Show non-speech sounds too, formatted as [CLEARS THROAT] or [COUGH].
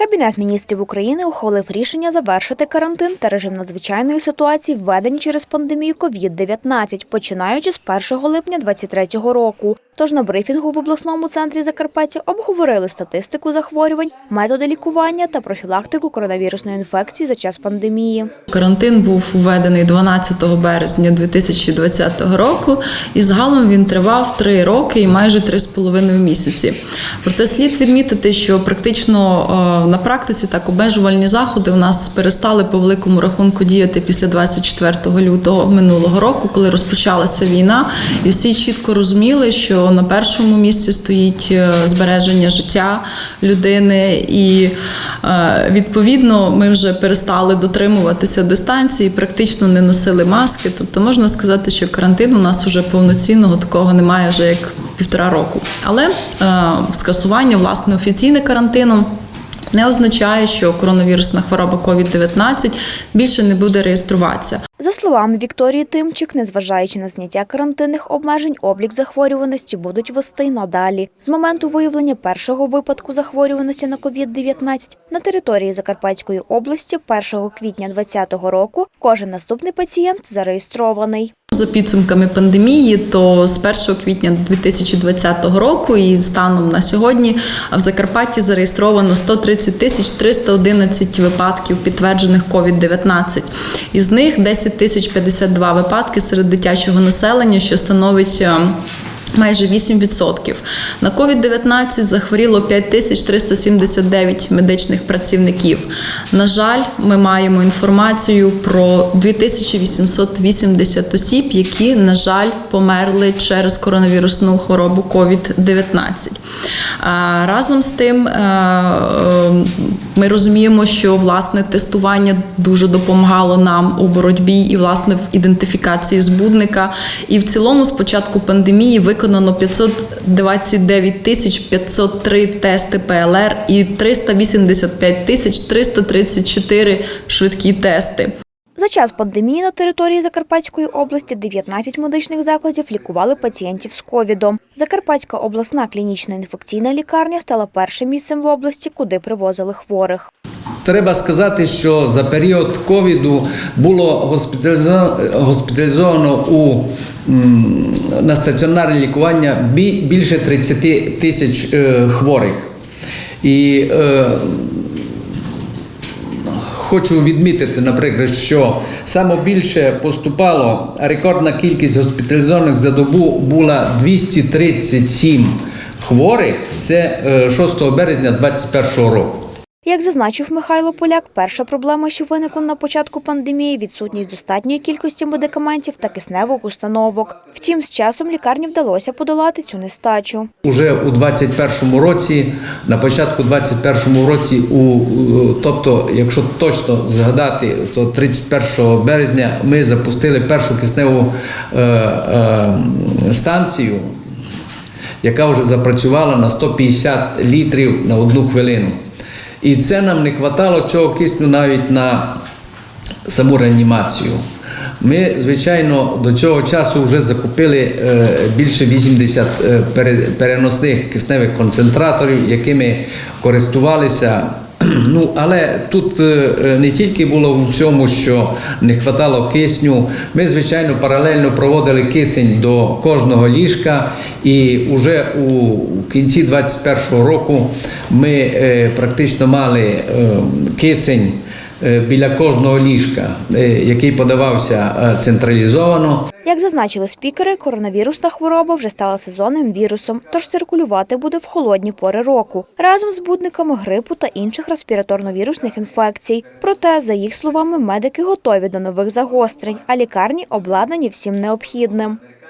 Кабінет міністрів України ухвалив рішення завершити карантин та режим надзвичайної ситуації, введені через пандемію COVID-19, починаючи з 1 липня 2023 року. Тож на брифінгу в обласному центрі Закарпаття обговорили статистику захворювань, методи лікування та профілактику коронавірусної інфекції за час пандемії. Карантин був введений 12 березня 2020 року, і загалом він тривав 3 роки і майже 3,5 місяці. Проте слід відмітити, що практично е, на практиці так обмежувальні заходи у нас перестали по великому рахунку діяти після 24 лютого минулого року, коли розпочалася війна, і всі чітко розуміли, що на першому місці стоїть е, збереження життя людини, і е, відповідно ми вже перестали дотримуватися дистанції, практично не носили маски. Тобто можна сказати, що карантин у нас уже повноцінного такого немає вже як півтора року. Але е, скасування власне офіційне карантину. Не означає, що коронавірусна хвороба COVID-19 більше не буде реєструватися. За словами Вікторії Тимчик, незважаючи на зняття карантинних обмежень, облік захворюваності будуть вести надалі. З моменту виявлення першого випадку захворюваності на COVID-19 на території Закарпатської області 1 квітня 2020 року кожен наступний пацієнт зареєстрований. За підсумками пандемії, то з 1 квітня 2020 року і станом на сьогодні в Закарпатті зареєстровано 130 тисяч 311 випадків підтверджених COVID-19. Із них 10 тисяч 52 випадки серед дитячого населення, що становить е, Майже 8%. На COVID-19 захворіло 5379 медичних працівників. На жаль, ми маємо інформацію про 2880 осіб, які, на жаль, померли через коронавірусну хворобу COVID-19. Разом з тим, е, е, ми розуміємо, що власне тестування дуже допомагало нам у боротьбі і власне в ідентифікації збудника. І в цілому, з початку пандемії, виконано 529 тисяч 503 тести ПЛР і 385 тисяч 334 швидкі тести. За час пандемії на території Закарпатської області 19 медичних закладів лікували пацієнтів з ковідом. Закарпатська обласна клінічна інфекційна лікарня стала першим місцем в області, куди привозили хворих. Треба сказати, що за період ковіду було госпіталізовано у, на стаціонарне лікування бі- більше 30 тисяч е, хворих. І е, хочу відмітити, наприклад, що саме більше поступало, рекордна кількість госпіталізованих за добу була 237 хворих. Це е, 6 березня 2021 року. Як зазначив Михайло Поляк, перша проблема, що виникла на початку пандемії, відсутність достатньої кількості медикаментів та кисневих установок. Втім, з часом лікарні вдалося подолати цю нестачу. Уже у 21-му році, на початку 21-му році, у- тобто, якщо точно згадати, то 31 березня ми запустили першу кисневу е, е, станцію, яка вже запрацювала на 150 літрів на одну хвилину. І це нам не вистачало цього кисню навіть на саму реанімацію. Ми, звичайно, до цього часу вже закупили е, більше 80 е, переносних кисневих концентраторів, якими користувалися. [CLEARS THROAT] Ну, але тут е, е, не тільки було в цьому, що не вистачало кисню. Ми, звичайно, паралельно проводили кисень до кожного ліжка, і вже у кінці 2021 року ми е, практично мали кисень біля кожного ліжка, е, який подавався е, централізовано. Як зазначили спікери, коронавірусна хвороба вже стала сезонним вірусом, тож циркулювати буде в холодні пори року разом з збудниками грипу та інших респіраторно-вірусних інфекцій. Проте, за їх словами, медики готові до нових загострень, а лікарні обладнані всім необхідним.